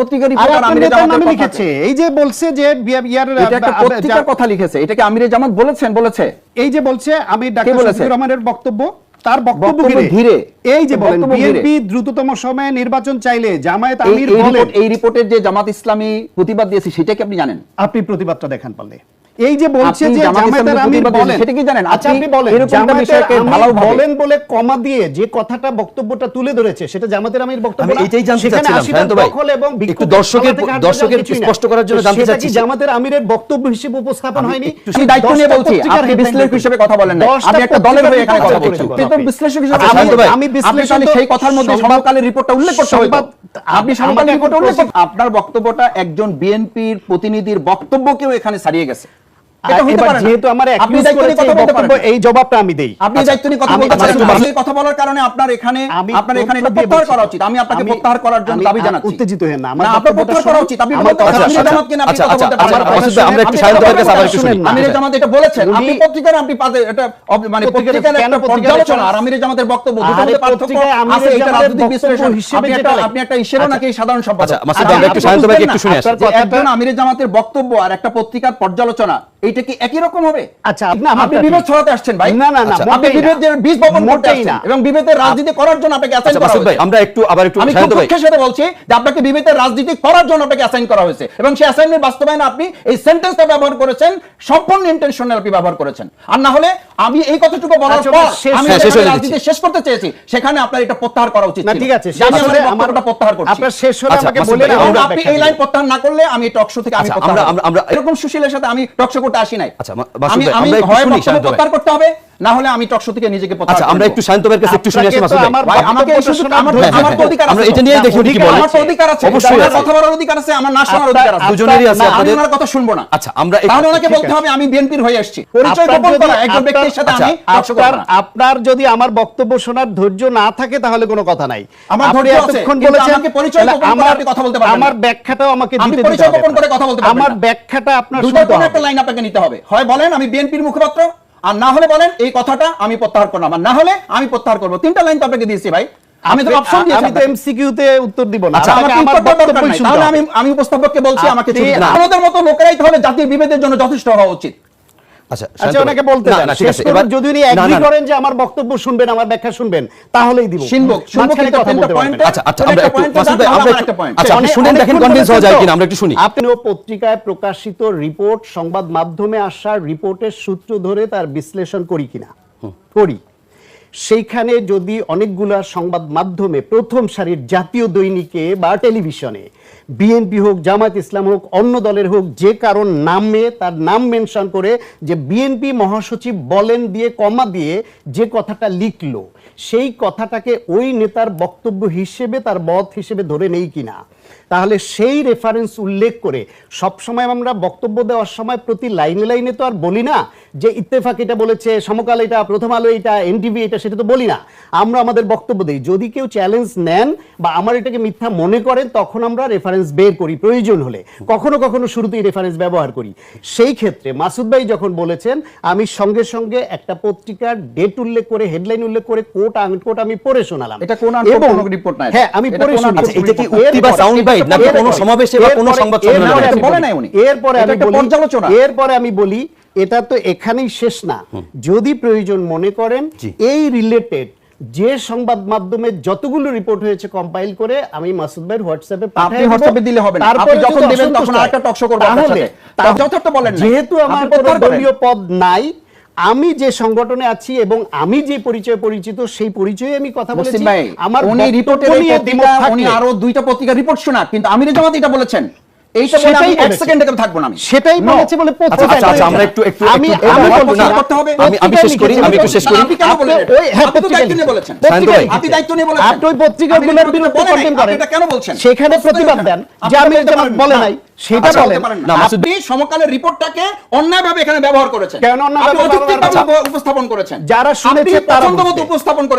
পত্রিকার নামে লিখেছে। এই যে বলছে যে ইয়ার এটা একটা পত্রিকার কথা লিখেছে। এটাকে আমিরে জামাত বলেছেন বলেছে। এই যে বলছে আমি ডাক্তার শফিকুর রহমানের বক্তব্য তার বক্তব্য ঘিরে। এই যে বলেন বিএনপি দ্রুততম সময়ে নির্বাচন চাইলে জামায়াত আমির বলেন। এই রিপোর্টের যে জামাত ইসলামী প্রতিবাদ দিয়েছে সেটা কি আপনি জানেন? আপনি প্রতিবাদটা দেখান পারলে। এই যে বলছে যে জামায়াতের আমির বলেন সেটা কি জানেন? আচ্ছা আপনি বলেন এরকম একটা বিষয়কে ঢালাওভাবে- বলেন বলে কমা দিয়ে যে কথাটা বক্তব্যটা তুলে ধরেছে সেটা জামাতের আমির বক্তব্য আমি না? এটাই জানতে চাচ্ছিলাম, 80 ভাই। এবং একটু দর্শকের- দর্শকের। স্পষ্ট করার জন্য জানতে চাচ্ছি। জামাতের আমিরের বক্তব্য হিসেবে উপস্থাপন হয়নি আপনি দায়িত্ব নিয়ে বলছি আপনি বিশ্লেষক হিসেবে কথা বলেন না আপনি একটা দলের হয়ে এখানে কথা বলছেন headline আপনি তো বিশ্লেষক হিসেবে আমি-। আমি তো সেই কথার মধ্যে সমকালের রিপোর্টটা উল্লেখ করতে সংবাদ- আপনি সমকালের রিপোর্টটা উল্লেখ আপনার বক্তব্যটা একজন বিএনপির প্রতিনিধির বক্তব্যকেও এখানে ছাড়িয়ে গেছে যেহেতু আমার বক্তব্য, এই জবাবটা আমি দেই। আপনি দায়িত্ব নিয়ে কথা বলতে পারেন। আচ্ছা, না। একটু আপনি কথা বলার কারণে আপনার এখানে আপনার এখানে এটা প্রত্যাহার করা উচিত। আমি আপনাকে প্রত্যাহার করার জন্য দাবি জানাচ্ছি। উত্তেজিত হয়েন না, আমার আপনার প্রত্যাহার করা উচিত। আপনি আমার কথা আমিরে শুনুন। আপনি আচ্ছা, কথা বলতে পারেন। আমার না। মাসুদ ভাই, আমরা একটু আপনি শান্ত কথা ভাইয়ের কাছে আবার একটু শুনি। আমিরে জামাত এটা বলেছেন আপনি পত্রিকার আপনি পাতে- এটা মানে পত্রিকার- পত্রিকার কেন একটা পর্যালোচনা আর রেফারেন্স? জামাতের বক্তব্য দুটোর মধ্যে পার্থক্য আছে এটা রাজনৈতিক বিশ্লেষণ হিসেবে যেটা আপনি একটা ইসেরও নাকি সাধারণ সম্পাদক। আচ্ছা, মাসুদ আমরা একটু আপনি শান্ত একটু না, আসি। একজন আমিরে জামাতের বক্তব্য আর একটা পত্রিকার পর্যালোচনা এইটা কি একই রকম হবে? আচ্ছা, আপনি বিভেদ ছড়াতে আসছেন ভাই। না, না, না, আচ্ছা, আপনি। বিভেদের বীজ বপন করতে আসছেন। এবং বিভেদের রাজনীতি করার জন্য আপনাকে অ্যাসাইন আচ্ছা করা হয়েছে। আমরা একটু আবার একটু আমি খুব দুঃখের সাথে বলছি যে আপনাকে বিভেদের রাজনীতি করার জন্য আপনাকে অ্যাসাইন করা হয়েছে। এবং সেই অ্যাসাইনমেন্ট বাস্তবায়নে আপনি এই সেন্টেন্সটা ব্যবহার করেছেন সম্পূর্ণ ইন্টেনশনাল আপনি ব্যবহার করেছেন। আর না হলে আমি এই কথাটুকু বলার আচ্ছা, পর আমি রাজনীতি শেষ করতে চেয়েছি। সেখানে আপনার এটা প্রত্যাহার করা উচিত না ঠিক আছে যে আমি শেষ আমার হলে প্রত্যাহার করছি। আপনার শেষ হলে আচ্ছা, আমাকে বলে আপনি এই লাইন প্রত্যাহার না করলে আমি টক শো থেকে আমি আচ্ছা। আমরা- আমরা- এরকম সুশীলের সাথে আমি টক শো করতে আসি নাই। আচ্ছা, আমি হয় বক্তব্য প্রত্যাহার করতে হবে। না হলে আমি টক শো থেকে নিজেকে প্রত্যাহার আচ্ছা আমরা একটু শান্ত ভাইয়ের কাছে একটু শুনে আসি মাসুদ ভাই ভাই আমাকে এই সুযোগ- আমার আমার তো অধিকার আমরা এটা নিয়েই দেখি উনি কি বলেন আমার তো অধিকার আছে অবশ্যই আমার কথা বলার অধিকার আছে আমার না শোনার আপনার- অধিকার আছে। দুজনেরই আছে আমি আপনাদের ওনার কথা শুনব না। আচ্ছা আমরা তাহলে ওনাকে বলতে হবে আমি বিএনপির হয়ে আসছি পরিচয় গোপন যদি- করা একজন ব্যক্তির সাথে আচ্ছা, আমি আপনার আপনার যদি আমার বক্তব্য শোনার ধৈর্য না থাকে তাহলে কোনো কথা নাই। আমার ধৈর্য আছে, এতক্ষণ বলেছেন আমাকে পরিচয় গোপন করে আপনি কথা বলতে পারবেন আমার ব্যাখ্যাটাও আমাকে আপনি দিতে পরিচয় দিতে হবে। গোপন করে কথা বলতে পারবেন আমার ব্যাখ্যাটা আপনার শুনতে হবে একটা লাইন আপনাকে নিতে হবে। হয় বলেন আমি বিএনপির মুখপাত্র আর না হলে বলেন এই কথাটা আমি প্রত্যাহার করলাম। আর না হলে আমি প্রত্যাহার করব। তিনটা লাইন তো আপনাকে দিয়েছি ভাই। আমি তো অপশন দিয়েছি আমি তো এমসিকিউ তে উত্তর দিব না। আচ্ছা আমাকে আমার আমার দরকার নাই। তাহলে আমি আমি উপস্থাপককে বলছি আমাকে। আমাদের মতো লোকেরাই তাহলে জাতির বিভেদের জন্য যথেষ্ট হওয়া উচিত। আচ্ছা আচ্ছা ওনাকে বলতে দেন শেষ করুন। যদি উনি এগ্রি না, না। করেন যে আমার বক্তব্য শুনবেন আমার ব্যাখ্যা শুনবেন তাহলেই দিব শুনব, শুনব কিন্তু কথা তিনটা বলতে point পারবেন না। এ- আচ্ছা আচ্ছা আমরা একটু মাসুদ ভাই আমরা একটা point। আচ্ছা আপনি শুনেন দেখেন কনভিন্স হওয়া যায় কিনা আমরা একটু শুনি আপনিও পত্রিকায় প্রকাশিত রিপোর্ট সংবাদ মাধ্যমে আসা রিপোর্টের সূত্র ধরে তার বিশ্লেষণ করি কিনা করি সেইখানে যদি অনেকগুলা সংবাদ মাধ্যমে প্রথম সারির জাতীয় দৈনিকে বা টেলিভিশনে, বিএনপি হোক জামাত ইসলাম হোক, অন্য দলের হোক, যে কারণ নামে, তার নাম মেনশন করে যে বিএনপি মহাসচিব বলেন দিয়ে কমা দিয়ে যে কথাটা লিখলো, সেই কথাটাকে ওই নেতার বক্তব্য হিসেবে, তার মত হিসেবে ধরে নেই কিনা? তাহলে সেই রেফারেন্স উল্লেখ করে সবসময় আমরা বক্তব্য দেওয়ার সময় প্রতি লাইনে লাইনে তো আর বলি না যে ইত্তেফাক এটা বলেছে, সমকাল এটা, প্রথম আলো এটা, এনটিভি এটা সেটা তো বলি না। আমরা আমাদের বক্তব্য দিই। যদি কেউ চ্যালেঞ্জ নেন বা আমার এটাকে মিথ্যা মনে করেন তখন আমরা রেফারেন্স বের করি প্রয়োজন হলে। কখনো কখনো শুরুতেই রেফারেন্স ব্যবহার করি। সেই ক্ষেত্রে মাসুদ ভাই যখন বলেছেন আমি সঙ্গে সঙ্গে একটা পত্রিকার ডেট উল্লেখ করে হেডলাইন উল্লেখ করে কোট কোট আমি পড়ে শোনালাম। এটা কোন আনকোট এবং- কোনো report না হ্যাঁ আমি পড়ে কোন আচ্ছা এটা কি উক্তি বা এরপরে- সাউন্ড বাইট নাকি কোনো সমাবেশে বা কোনো সংবাদ সম্মেলনে? বলে নাই উনি। এরপরে আমি বলি এরপরে আমি বলি এটা তো এখানেই শেষ না। যদি প্রয়োজন মনে করেন এই রিলেটেড যে সংবাদ মাধ্যমে যতগুলো রিপোর্ট হয়েছে কম্পাইল করে আমি মাসুদ ভাইয়ের হোয়াটসঅ্যাপে আপনি হোয়াটসঅ্যাপে দিলে হবে না। আপনি যখন দেবেন তখন আরেকটা টক শো করব তাহলে যথার্থ বলেন যেহেতু আমার কোনো দলীয় পদ নাই আমি যে সংগঠনে আছি এবং আমি যে পরিচয় পরিচিত সেই পরিচয়ে আমি কথা বলেছি। আমার উনি দ্বিমত উনি আরও দুইটা পত্রিকা রিপোর্ট শোনা কিন্তু আমিরে জামাত এটা বলেছেন। এইটা সেটাই এক বলেছে। সেকেন্ড থাকব না আমি। সেটাই No. বলে আচ্ছা আমরা একটু একটু আমি আমি বলব না। করতে হবে। আমি আমি শেষ করি আমি একটু শেষ করি। আপনি কেন বলেন? ওই হ্যাঁ, আপনি তো পত্রিকায় দায়িত্ব নিয়ে বলেছেন। আপনি দায়িত্ব নিয়ে বলেছেন। আপনি ওই পত্রিকাগুলোর বিরুদ্ধে বলেন নাই, কন্টেম আপনি করেন এটা কেন বলছেন? সেখানে প্রতিবাদ দেন যে আমি বলে নাই সেটা আচ্ছা, বলেন। আপনি সমকালের রিপোর্টটাকে অন্যায়ভাবে এখানে ব্যবহার করেছেন। কেন অন্যায়ভাবে? উপস্থাপন করেছেন। যারা শুনেছে তারা। উপস্থাপন করেছেন।